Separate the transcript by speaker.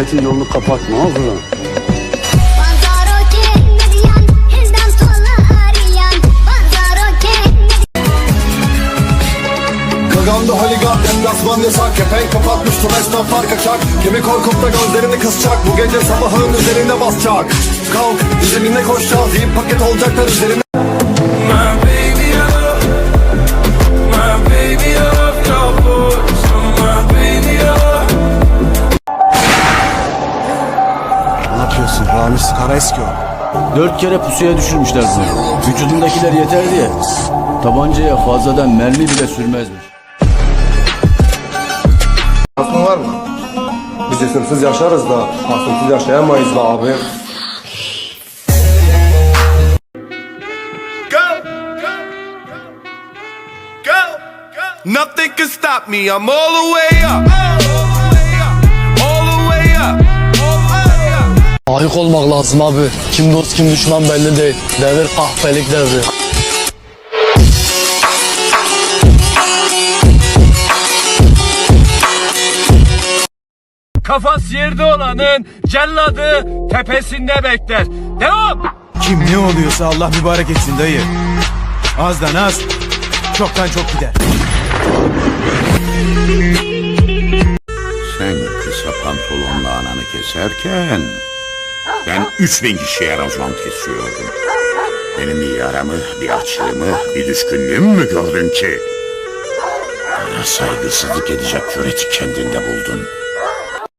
Speaker 1: milletin yolunu kapatma.
Speaker 2: Panzaroke,
Speaker 3: Kaganda holigan deplasman yasak. Kepenk kapatmış tüm esnaflar kaçak Kimi korkup da gözlerini kısacak. Bu gece sabahın üzerine basacak. Kalk üzerine koşacağız. Yiyip paket olacaklar üzerine
Speaker 4: Yapıyorsun Ramiz Karaeski o.
Speaker 5: Dört kere pusuya düşürmüşler bunu. Vücudundakiler yeter diye. Tabancaya fazladan mermi bile sürmezmiş.
Speaker 4: Aklın var mı? Biz cesimsiz yaşarız da aklımsız yaşayamayız be abi.
Speaker 6: Go, go, go, go. Nothing can stop me. I'm all the way up.
Speaker 7: Ayık olmak lazım abi. Kim dost kim düşman belli değil. Devir kahpelik devri.
Speaker 8: Kafas yerde olanın celladı tepesinde bekler. Devam!
Speaker 9: Kim ne oluyorsa Allah mübarek etsin dayı. Azdan az, çoktan çok gider.
Speaker 10: Sen kısa pantolonla ananı keserken ben 3000 kişiye racon kesiyordum. Benim bir yaramı, bir açlığımı, bir düşkünlüğümü mü gördün ki? Bana saygısızlık edecek cüreti kendinde buldun.